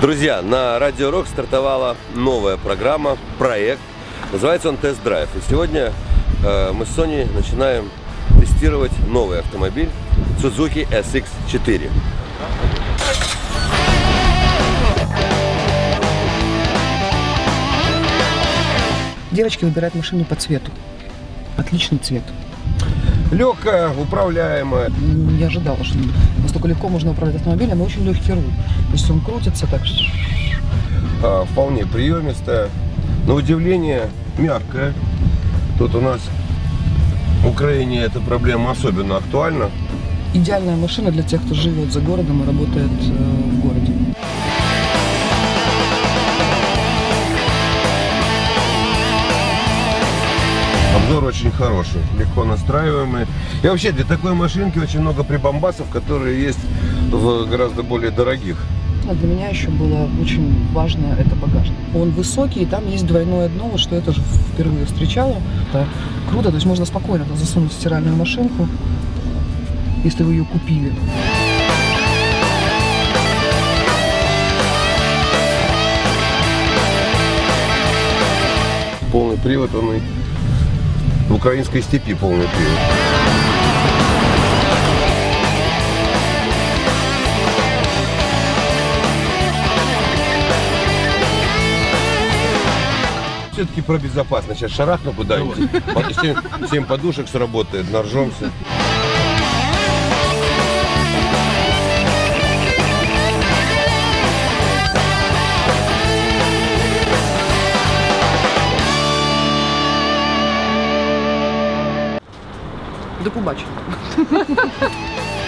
Друзья, на Радио Рок стартовала новая программа, проект. Называется он «Тест-драйв». И сегодня э, мы с Соней начинаем тестировать новый автомобиль Suzuki SX4. Девочки выбирают машину по цвету. Отличный цвет. Легкая, управляемая. Не ожидала, что настолько легко можно управлять автомобилем, и очень легкий руль. То есть он крутится так. а, вполне приемистая. На удивление мягкая. Тут у нас в Украине эта проблема особенно актуальна. Идеальная машина для тех, кто живет за городом и работает э, в городе. Обзор очень хороший, легко настраиваемый. И вообще для такой машинки очень много прибамбасов, которые есть в гораздо более дорогих. А для меня еще было очень важно это багажник. Он высокий, и там есть двойное дно, вот что я тоже впервые встречала. Это круто, то есть можно спокойно засунуть в стиральную машинку, если вы ее купили. Полный привод, он и в украинской степи полный привод. Все-таки про безопасность. Сейчас шарахну куда-нибудь. Семь подушек сработает, наржемся. До побачення.